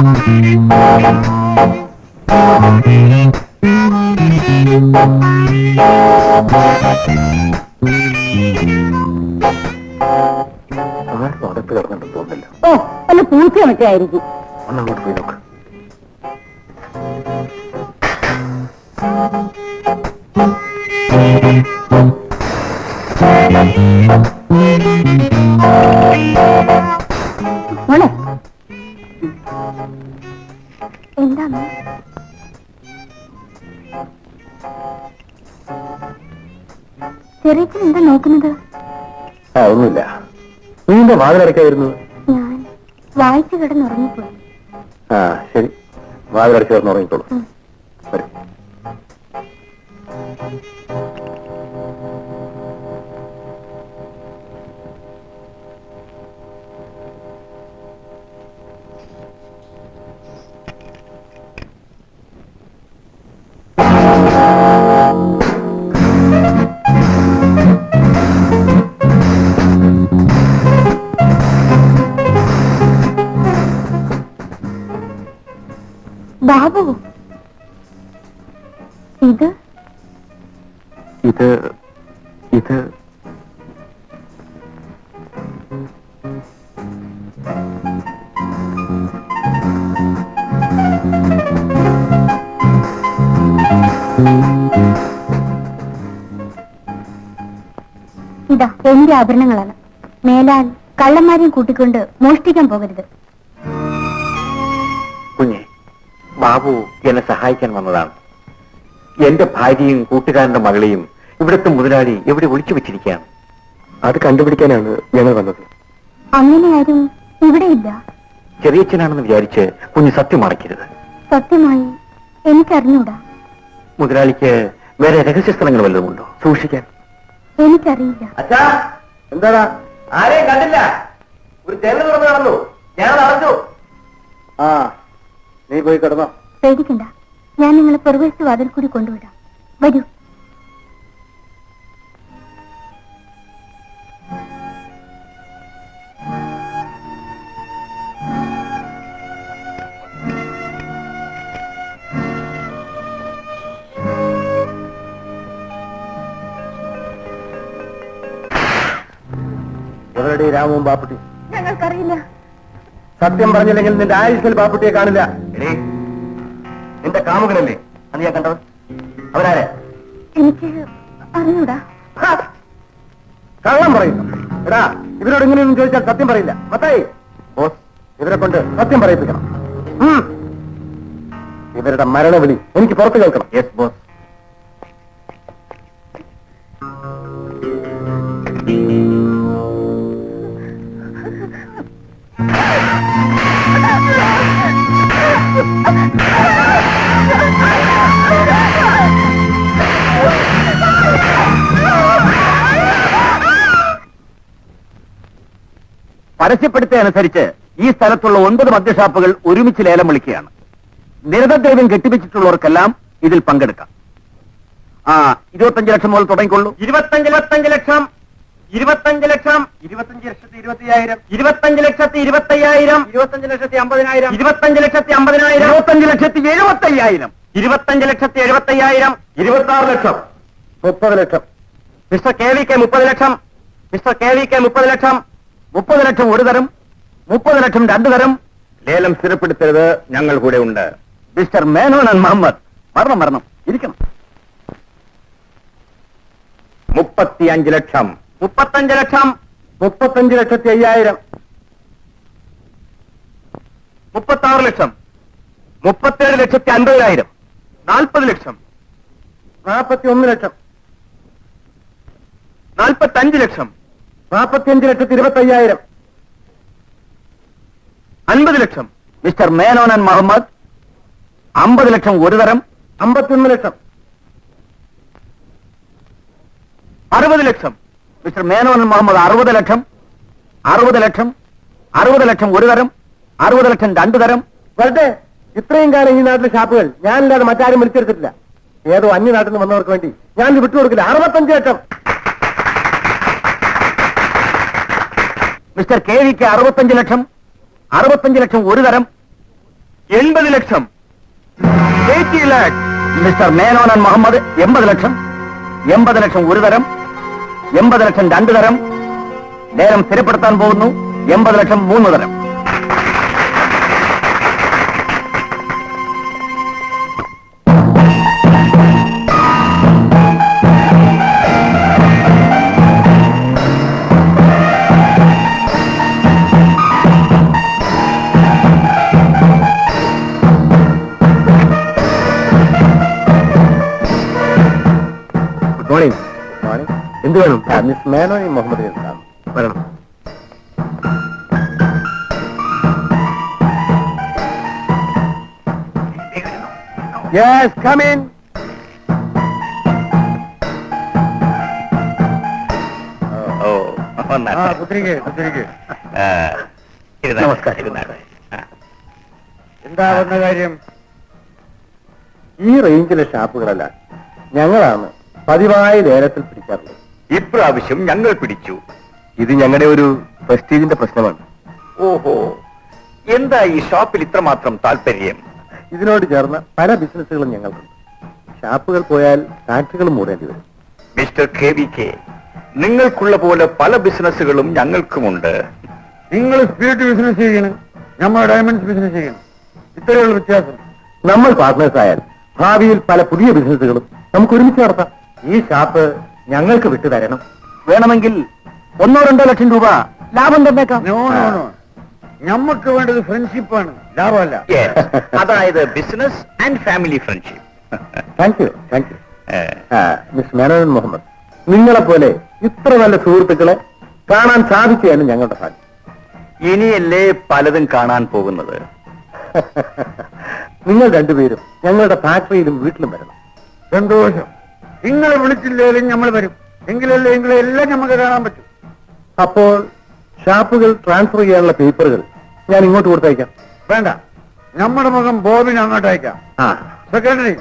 ആരും അകത്ത് കിടന്നിട്ട് തോന്നില്ല. ഓ അല്ല പൂച്ച മറ്റേ ആയിരിക്കും. ഒന്ന് അങ്ങോട്ട് പോയി നോക്ക്. നോക്കുന്നത്? ആ ഒന്നുമില്ല. നീ എന്താ വാതിലടയ്ക്കായിരുന്നു? ഞാൻ വായിച്ചു കിടന്നുറങ്ങിപ്പോയി. ആ ശരി. വാതിലടച്ച് കിടന്ന് ഉറങ്ങിക്കോളൂ ഉം. വരൂ. ബാബു. ഇത്? ഇത് ഇത്. ഇതാ എന്റെ ആഭരണങ്ങളാണ്. മേലാൽ കള്ളന്മാരെയും കൂട്ടിക്കൊണ്ട് മോഷ്ടിക്കാൻ പോകരുത്. ബാബു എന്നെ സഹായിക്കാൻ വന്നതാണ്. എന്റെ ഭാര്യയും കൂട്ടുകാരന്റെ മകളെയും ഇവിടുത്തെ മുതലാളി എവിടെ ഒളിച്ചു വെച്ചിരിക്കുകയാണ്. അത് കണ്ടുപിടിക്കാനാണ് ഞങ്ങൾ വന്നത്. അങ്ങനെ ആരും ഇവിടെ ഇല്ല. ചെറിയച്ഛനാണെന്ന് വിചാരിച്ച് കുഞ്ഞ് സത്യം അടയ്ക്കരുത് സത്യമായി എനിക്കറിഞ്ഞൂടാ. മുതലാളിക്ക് വേറെ രഹസ്യ സ്ഥലങ്ങൾ വല്ലതുമുണ്ടോ സൂക്ഷിക്കാൻ. എനിക്കറിയില്ല. അച്ഛാ എന്താടാ? ആരെയും കണ്ടില്ല? ഒരു ജനൽ തുറന്നു നടന്നു. ഞാൻ അറിഞ്ഞു ആ നീ പോയി കിടന്നോ. പേടിക്കണ്ട. ഞാൻ നിങ്ങളെ പുറകുവശത്ത് വാതിൽ കൂടി കൊണ്ടുവിടാം. വരൂ. രാമവും ബാപ്പുട്ടി ഞങ്ങൾക്കറിയില്ല. സത്യം പറഞ്ഞില്ലെങ്കിൽ നിന്റെ ആയുസിൽ ബാപ്പുട്ടിയെ കാണില്ല. നിന്റെ കാമുകനല്ലേ? അന്ന് ഞാൻ കണ്ടത് അവരാരെ? എനിക്ക് അറിഞ്ഞൂടാ. കള്ളം പറയുന്നു എടാ ഇവരോട് ഇങ്ങനെയൊന്നും ചോദിച്ചാൽ സത്യം പറയില്ല. മത്തായി ബോസ് ഇവരെ കൊണ്ട് സത്യം പറയിപ്പിക്കണം. ഇവരുടെ മരണവിളി എനിക്ക് പുറത്ത് കേൾക്കണം. Yes boss. പരസ്യപ്പെടുത്തിയനുസരിച്ച് ഈ സ്ഥലത്തുള്ള ഒൻപത് മദ്യഷാപ്പുകൾ ഒരുമിച്ച് ലേലം വിളിക്കുകയാണ്. നിരതദ്രവ്യം കെട്ടിപ്പിച്ചിട്ടുള്ളവർക്കെല്ലാം ഇതിൽ പങ്കെടുക്കാം. ആ ഇരുപത്തഞ്ച് ലക്ഷം മുതൽ തുടങ്ങിക്കൊള്ളൂ. ഇരുപത്തഞ്ച് ഇരുപത്തഞ്ച് ലക്ഷം. ഇരുപത്തഞ്ച് ലക്ഷം. ഇരുപത്തഞ്ച് ലക്ഷത്തി ഇരുപത്തിയായിരം ഇരുപത്തഞ്ച് ലക്ഷത്തി ഇരുപത്തയ്യായിരം. ഇരുപത്തഞ്ച് ലക്ഷത്തി അമ്പതിനായിരം. ഇരുപത്തഞ്ച് ലക്ഷത്തി അമ്പതിനായിരം. ഇരുപത്തഞ്ച് ലക്ഷത്തി എഴുപത്തയ്യായിരം. ഇരുപത്തഞ്ച് ലക്ഷത്തി എഴുപത്തയ്യായിരം. ഇരുപത്തി ആറ് ലക്ഷം. മുപ്പത് ലക്ഷം. മിസ്റ്റർ കെ വി കെ മുപ്പത് ലക്ഷം. മിസ്റ്റർ കെ വി കെ മുപ്പത് ലക്ഷം. മുപ്പത് ലക്ഷം ഒരു തരം മുപ്പത് ലക്ഷം രണ്ടു തരം. ലേലം സ്ഥിരപ്പെടുത്തരുത് ഞങ്ങൾ കൂടെ ഉണ്ട്. മിസ്റ്റർ മേനോൻ ആൻഡ് മുഹമ്മദ് മരണം മരണം. ഇരിക്കണം. മുപ്പത്തിയഞ്ച് ലക്ഷം. മുപ്പത്തഞ്ച് ലക്ഷം. മുപ്പത്തഞ്ച് ലക്ഷത്തി അയ്യായിരം. മുപ്പത്തി ആറ് ലക്ഷം. മുപ്പത്തേഴ് ലക്ഷത്തി അൻപതിനായിരം. നാൽപ്പത് ലക്ഷം. നാൽപ്പത്തി ഒന്ന് ലക്ഷം. നാൽപ്പത്തഞ്ച് ലക്ഷം. നാൽപ്പത്തിയഞ്ച് ലക്ഷത്തി ഇരുപത്തി അയ്യായിരം അൻപത് ലക്ഷം മിസ്റ്റർ മേനോൻ ആൻഡ് മുഹമ്മദ്. അമ്പത് ലക്ഷം ഒരു തരം. അമ്പത്തിയൊന്ന് ലക്ഷം. അറുപത് ലക്ഷം മിസ്റ്റർ മേനോൻ ആൻഡ് മുഹമ്മദ് അറുപത് ലക്ഷം. അറുപത് ലക്ഷം. അറുപത് ലക്ഷം ഒരു തരം. അറുപത് ലക്ഷം രണ്ടു തരം. വെറുതെ ഇത്രയും കാലം ഈ നാട്ടിലെ ഷാപ്പുകൾ ഞാനില്ലാതെ മറ്റാരും വിളിച്ചെടുത്തിട്ടില്ല. ഏതോ അന്യനാട്ടിൽ നിന്ന് വന്നവർക്ക് വേണ്ടി ഞാൻ വിട്ടുകൊടുക്കില്ല. അറുപത്തഞ്ച് ലക്ഷം. മിസ്റ്റർ കെ വിക്ക് അറുപത്തഞ്ച് ലക്ഷം. അറുപത്തഞ്ച് ലക്ഷം ഒരു തരം. എൺപത് ലക്ഷം. Eighty lakh mister Menon and Muhammad എൺപത് ലക്ഷം. എൺപത് ലക്ഷം ഒരു തരം. എൺപത് ലക്ഷം രണ്ട് തരം. ലേലം സ്ഥിരപ്പെടുത്താൻ പോകുന്നു. എൺപത് ലക്ഷം മൂന്ന് തരം. എന്ത് വേണം? മിസ് മേനോൻ മുഹമ്മദ് വരണം. യെസ് കം ഇൻ ഓ ആ കുത്തിരിക്ക് കുത്തിരിക്ക്. നമസ്കാരം. എന്താ വന്ന കാര്യം? ഈ റേഞ്ചിലെ ഷാപ്പുകളല്ല ഞങ്ങളാണ് പതിവായി ലേലത്തിൽ പിടിക്കാറുള്ളത്. ഇപ്രാവശ്യം ഞങ്ങൾ പിടിച്ചു. ഇത് ഞങ്ങളുടെ ഒരു പ്രസ്റ്റീജിന്റെ പ്രശ്നമാണ്. ഓഹോ. എന്താ ഈ ഷോപ്പിൽ ഇത്രമാത്രം താല്പര്യം ഇതിനോട് ചേർന്ന പല ബിസിനസ്സുകളും ഞങ്ങൾക്കുണ്ട്. ഷാപ്പുകൾ പോയാൽ ഫാക്ടറികൾ മൂടേണ്ടി വരും. മിസ്റ്റർ കെ വി കെ നിങ്ങൾക്കുള്ള പോലെ പല ബിസിനസ്സുകളും ഞങ്ങൾക്കുമുണ്ട്. നിങ്ങൾ സ്പിരിറ്റ് ബിസിനസ് ചെയ്യണം. നമ്മൾ ഡയമണ്ട്സ് ബിസിനസ് ചെയ്യണം. ഇത്രയുള്ള വ്യത്യാസം. നമ്മൾ പാർട്ട്നേഴ്സ് ആയാൽ ഭാവിയിൽ പല പുതിയ ബിസിനസ്സുകളും നമുക്ക് ഒരുമിച്ച് നടത്താം. ഈ ഷാപ്പ് ഞങ്ങൾക്ക് വിട്ടു തരണം വേണമെങ്കിൽ ഒന്നോ രണ്ടോ ലക്ഷം രൂപ ലാഭം തന്നേക്കാം. നോ നോ നോ ഞമ്മക്ക് വേണ്ടത് ഫ്രണ്ട്ഷിപ്പാണ് ലാഭമല്ല. അതായത് business and family friendship thank you thank you miss Menon Muhammad നിങ്ങളെ പോലെ ഇത്ര നല്ല സുഹൃത്തുക്കളെ കാണാൻ സാധിക്കുകയാണ് ഞങ്ങളുടെ ഭാഗ്യം. ഇനിയല്ലേ പലതും കാണാൻ പോകുന്നത്? നിങ്ങൾ രണ്ടുപേരും ഞങ്ങളുടെ ഫാക്ടറിയിലും വീട്ടിലും വരണം. സന്തോഷം. നിങ്ങളെ വിളിച്ചില്ലേലും നമ്മൾ വരും. എങ്കിലല്ലേ നിങ്ങളെ എല്ലാം നമുക്ക് കാണാൻ പറ്റും. അപ്പോൾ ഷാപ്പുകൾ ട്രാൻസ്ഫർ ചെയ്യാനുള്ള പേപ്പറുകൾ ഞാൻ ഇങ്ങോട്ട് കൊടുത്തയക്കാം. വേണ്ട. നമ്മുടെ മുഖം ബോബിന് അങ്ങോട്ട് അയക്കാം. Secretary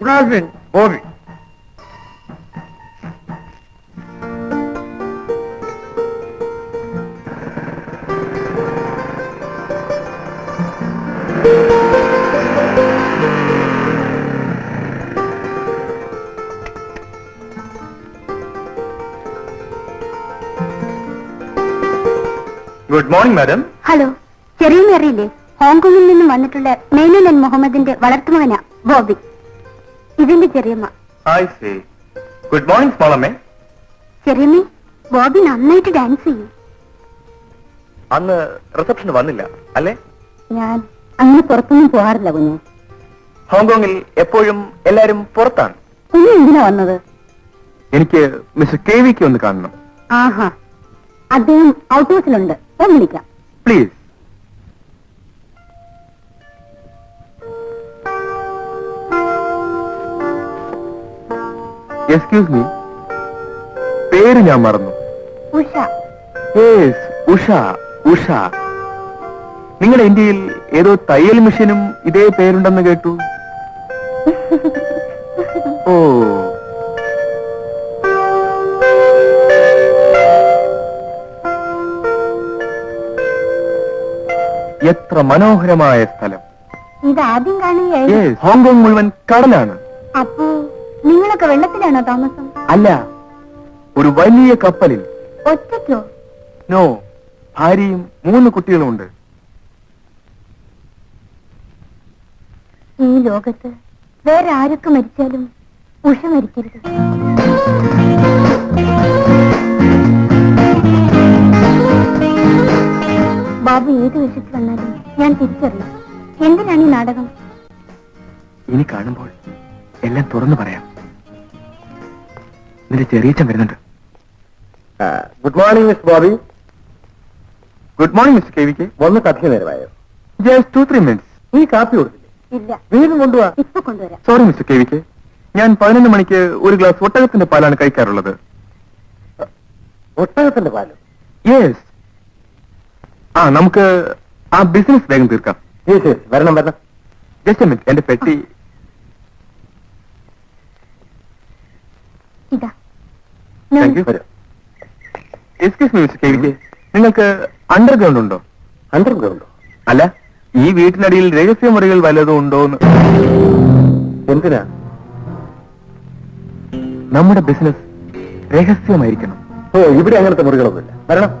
കുണാൽഫിൻ Bobby. Good morning madam hello ചെറിയ അറിയില്ലേ ഹോങ്കോങ്ങിൽ നിന്നും വന്നിട്ടുള്ള മെയ്നൻ മുഹമ്മദിന്റെ വളർത്തുമകനാ ബോബി. ഇതിന്റെ ചെറിയമ്മ. ഹായ് സേ ഗുഡ് മോർണിംഗ് സ്മോളമ്മേ ചെറിയമ്മേ ബോബി നന്നായിട്ട് ഡാൻസ് ചെയ്യും. അന്ന് റിസപ്ഷൻ വന്നില്ല അല്ലേ? ഞാൻ അങ്ങനെ പുറത്തൊന്നും പോകാറില്ല കുഞ്ഞു. ഹോങ്കോങ്ങിൽ എപ്പോഴും എല്ലാരും പുറത്താണ്. കുഞ്ഞു എന്തിനാ വന്നത്? എനിക്ക് മിസ്റ്റർ കെ വിക്ക് ഒന്ന് കാണണം. ആഹാ. അദ്ദേഹം ഔട്ട് ഹൗസിലുണ്ട് വിളിക്കാം പ്ലീസ് എക്സ്ക്യൂസ് മീ പേര് ഞാൻ മറന്നു. ഉഷ. യേസ് ഉഷ ഉഷ. നിങ്ങളുടെ ഇന്ത്യയിൽ ഏതോ തയ്യൽ മെഷീനും ഇതേ പേരുണ്ടെന്ന് കേട്ടു. ഓ. എത്ര മനോഹരമായ സ്ഥലം. ഇത് ആദ്യം കാണുകയായി ഹോങ്കോങ് മുഴുവൻ കടലാണ്. അപ്പോ നിങ്ങളൊക്കെ വെള്ളത്തിലാണോ താമസം? അല്ല ഒരു വലിയ കപ്പലിൽ. ഒറ്റയ്ക്കോ? നോ ഭാര്യയും മൂന്ന് കുട്ടികളും ഉണ്ട് ഈ ലോകത്ത് വേറെ ആരൊക്കെ മരിച്ചാലും ഉഷ മരിക്കരുത്. ബാബു ഏത് വശത്ത് വന്നാലും ഞാൻ തിരിച്ചറിയും. എന്തിനാണ് ഈ നാടകം? ഇനി കാണുമ്പോൾ എല്ലാം തുറന്നു പറയാം. നിന്റെ ചെറിയച്ചൻ വരുന്നുണ്ട്. Good morning miss Bobby good morning miss K V K വന്ന് കഥ നേരമായോ? ജസ്റ്റ് ടു ത്രീ മിനിറ്റ്സ് നീ കാപ്പി കൊടുത്തില്ലേ? ഇല്ല. വീണ്ടും കൊണ്ടുപോവാ ഇപ്പൊ കൊണ്ടുവരാം. Sorry miss K V K ഞാൻ പതിനൊന്ന് മണിക്ക് ഒരു ഗ്ലാസ് ഒട്ടകത്തിന്റെ പാലാണ് കഴിക്കാറുള്ളത്. ഒട്ടകത്തിന്റെ പാലും? യെസ് ആ നമുക്ക് ആ ബിസിനസ് വേഗം തീർക്കാം. യെസ് യെസ് വരണം വരണം. ജസ്റ്റ് മിനിറ്റ് എന്റെ പെട്ടി ഇതാ. താങ്ക് യു വരും excuse me mister K V നിങ്ങൾക്ക് അണ്ടർഗ്രൗണ്ട് ഉണ്ടോ? അണ്ടർഗ്രൗണ്ടോ അല്ല ഈ വീട്ടിനടിയിൽ രഹസ്യ മുറികൾ വല്ലതും ഉണ്ടോന്ന്? എന്തിനാ? നമ്മുടെ ബിസിനസ് രഹസ്യമായിരിക്കണം. ഓ ഇവിടെ അങ്ങനത്തെ മുറികളൊന്നുമില്ല. വരണം.